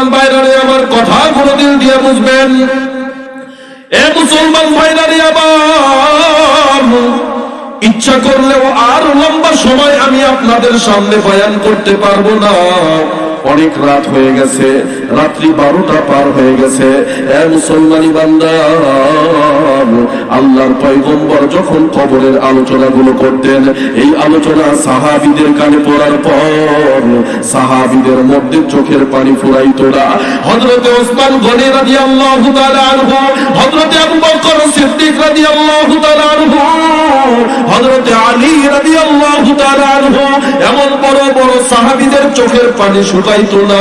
মুসলমান বাইরে আমার কথা কোনো দিল দিয়ে বুঝবেন? এ মুসলমান ভাইরারে আবার ইচ্ছা করলেও আর লম্বা সময় আমি আপনাদের সামনে বয়ান করতে পারব না। অনেক রাত হয়ে গেছে, রাত্রি বারোটা পার হয়ে গেছে। এ মুসলমানি বান্দা আল্লাহর পয়গম্বর যখন কবরের আলোচনাগুলো করতেন, এই আলোচনা সাহাবিদের কানে পড়ার পর সাহাবিদের মধ্যে চোখের পানি ফুরাই না। হজরতে ওসমান গনি রাজি আল্লাহ হযরতে আবু বকর সিদ্দিক রাজি আল্লাহ হযরতে আলী রাজি আল্লাহ এমন বড় বড় সাহাবিদের চোখের পানি শুকাইত না।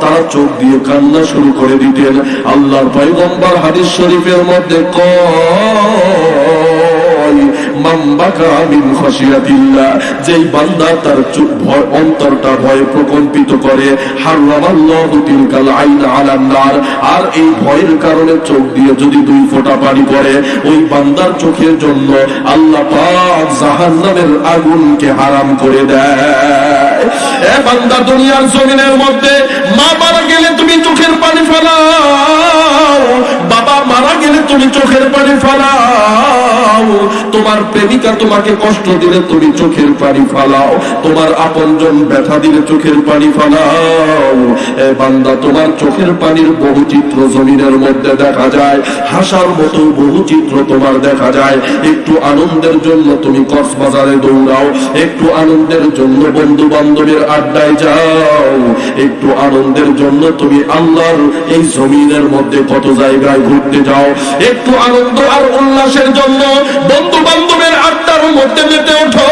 তারা চোখ দিয়ে কান্না শুরু করে দিতেন। আল্লাহ পয়গম্বর হাদিস শরীফের মধ্যে খাশিয়াতিল্লাহ যেই বান্দা তার অন্তরটা প্রকম্পিত করে আর এই ভয়ের কারণে চোখ দিয়ে যদি দুই পানি পড়ে, ওই বান্দার চোখের জন্য আল্লাহ পাক জাহান্নামের আগুনকে হারাম করে দেয়। বান্দা দুনিয়ার জমিনের মধ্যে মা মারা গেলে তুমি চোখের পানি ফেলাও। বাবা মারা গেলে তুমি চোখের পানি ফেলাও। তোমার প্রেমিকা তোমাকে কষ্ট দিলে তুমি চোখের পানি ফালাও। তোমার আপনজন ব্যথা দিলে চোখের পানি ফালাও। এ বান্দা, তোমার চোখের পানির বহু চিত্র জমিনের মধ্যে দেখা যায়। হাসার মতো বহু চিত্র তোমার দেখা যায়। একটু আনন্দের জন্য তুমি কক্সবাজারে দৌড়াও। একটু আনন্দের জন্য বন্ধু বান্ধবের আড্ডায় যাও। একটু আনন্দের জন্য তুমি আল্লাহর এই জমিনের মধ্যে কত জায়গায় ঘুরতে যাও। একটু আনন্দ আর উল্লাসের জন্য বন্ধু মধ্যে মেতে ওঠো।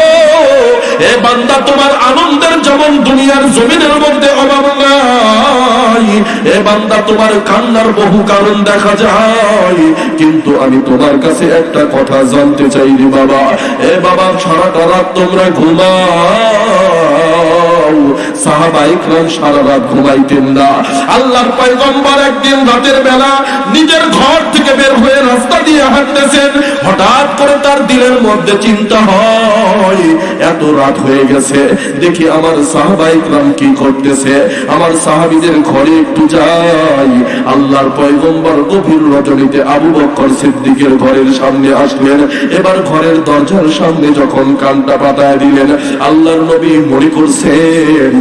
এ বান্দা, তোমার আনন্দের যেমন দুনিয়ার জমিনের মধ্যে অভাব নাই, এ বান্দা, তোমার কান্নার বহু কারণ দেখা যায়। কিন্তু আমি তোমার কাছে একটা কথা জানতে চাই রে বাবা। এ বাবা, সারাটা রাত তোমরা ঘুমাও। সাহাবা ইকরাম সারা রাত ঘুমাইতেন না। আল্লাহর পয়গম্বর একদিন রাতের বেলা নিজের ঘর থেকে বের হয়ে রাস্তা দিয়ে হাঁটতেছেন। হঠাৎ তার দিলের মধ্যে চিন্তা হয়। এত রাত হয়ে গেছে, দেখি আমার সাহাবা ইকরাম কি করতেছে। আমার সাহাবীদের ঘরে একটু যাই। আল্লাহর পয়গম্বর গভীর রজনীতে আবু বক্কর সিদ্দিকের ঘরের সামনে আসলেন। এবার ঘরের দরজার সামনে যখন কানটা পাতায় দিলেন, আল্লাহর নবী মনে করছেন,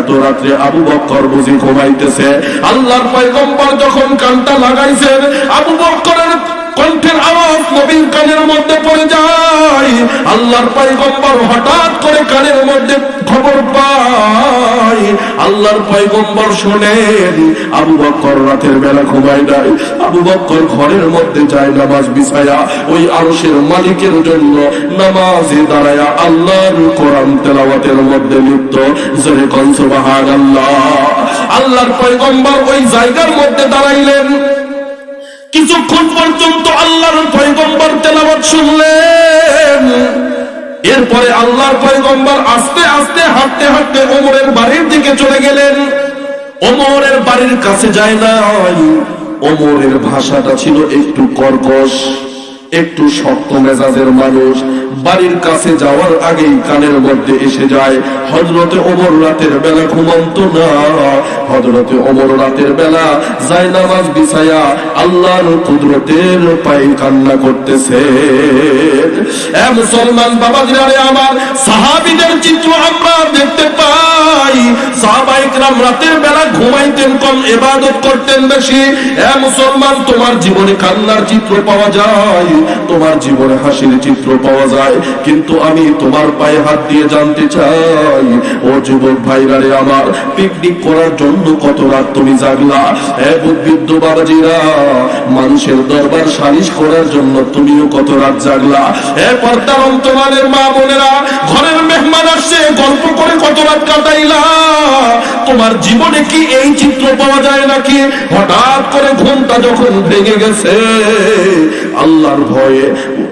এত রাত্রে আবু বক্কর বুঝি ঘুমাইতেছে। আল্লাহর পয়গম্বর যখন কানটা লাগাইছেন, আবু বক্করের কণ্ঠের আওয়াজ নবীর কানের মধ্যে পড়ে যায়। আল্লাহর পয়গম্বর হঠাৎ করে কানের মধ্যে খবর পায়। আল্লাহর পয়গম্বর শোনেন, আবু বক্কর রাতের বেলা ঘুমায় নাই। আবু বক্কর ঘরের মধ্যে যায় নামাজ বিছায়া, ওই আরশের মালিকের জন্য নামাজে দাঁড়ায়া আল্লাহর কোরআন তেলাওয়াতের মধ্যে লিপ্ত। জোরে কনসবাহান আল্লাহ আল্লাহর পয়গম্বর ওই জায়গার মধ্যে দাঁড়াইলেন। কিছুক্ষণ পর্যন্ত আল্লাহর পয়গম্বর তেলাবাদ শুনলেন। এরপরে আল্লাহর পয়গম্বর আস্তে আস্তে হাঁটতে হাঁটতে ওমরের বাড়ির দিকে চলে গেলেন। ওমরের বাড়ির কাছে যায় নাই। ওমরের ভাষাটা ছিল একটু কর্কশ, একটু শক্ত মেজাজের মানুষ। বাড়ির কাছে যাওয়ার আগেই কানের মধ্যে এসে যায়। হজরতে ওমর রাতের বেলা ঘুমন্ত না। হজরতে ওমর রাতের বেলা যায় নামাজ বিছায়া আল্লাহর কুদরতের পায়ে কান্না করতেছে। এ মুসলমান বাবা আমার সাহাবিদের চিত্র আমরা দেখতে পাই কিন্তু আমি তোমার পায়ে হাত দিয়ে জানতে চাই, ও যুবক আমার পিকনিক করার জন্য কত রাত তুমি জাগলা? বাবাজিরা, মানুষের দরবার সালিশ করার জন্য তুমিও কত রাত জাগলা? এ পর্দার অন্তরালের মা বোনেরা, ঘরের মেহমান আসছে, গল্প করে কত রাত কাটাইলা? তোমার জীবনে কি এই চিত্র পাওয়া যায় নাকি? হঠাৎ করে ঘুমটা যখন ভেঙে গেছে আল্লাহর ভয়ে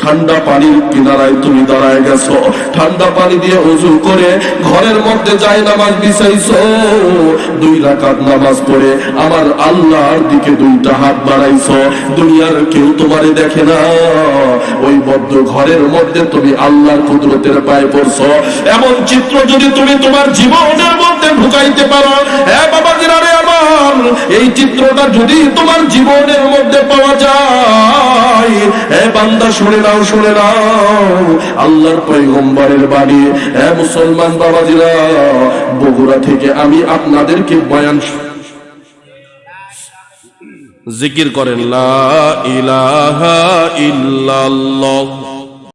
ঠান্ডা পানির কিনারায় তুমি দাঁড়ায় গেছো। ঠান্ডা পানি দিয়ে উজু করে ঘরের মধ্যে যাই নামাজ বিছাইছো। দুই রাকাত নামাজ পড়ে আমার আল্লাহর দিকে দুইটা হাত বাড়াইছো। দুনিয়ার কেউ তোমারে দেখে না। ওই বদ্ধ ঘরের মধ্যে তুমি আল্লাহর কুদরতের পায়ে পড়ছো। এমন চিত্র যদি তুমি তোমার জীবনের মধ্যে ঢুকাইতে পারো, এ বাবা জিরারে আমার, এই চিত্রটা যদি তোমার জীবনের মধ্যে পাওয়া যায় বান্দা শুনে নাও শুনে নাও। আল্লাহর পয়গম্বরের বাড়ি এ মুসলমান বাবাজিরা, বগুড়া থেকে আমি আপনাদেরকে বয়ান জিকির করেন, লা ইলাহা ইল্লাল্লাহ।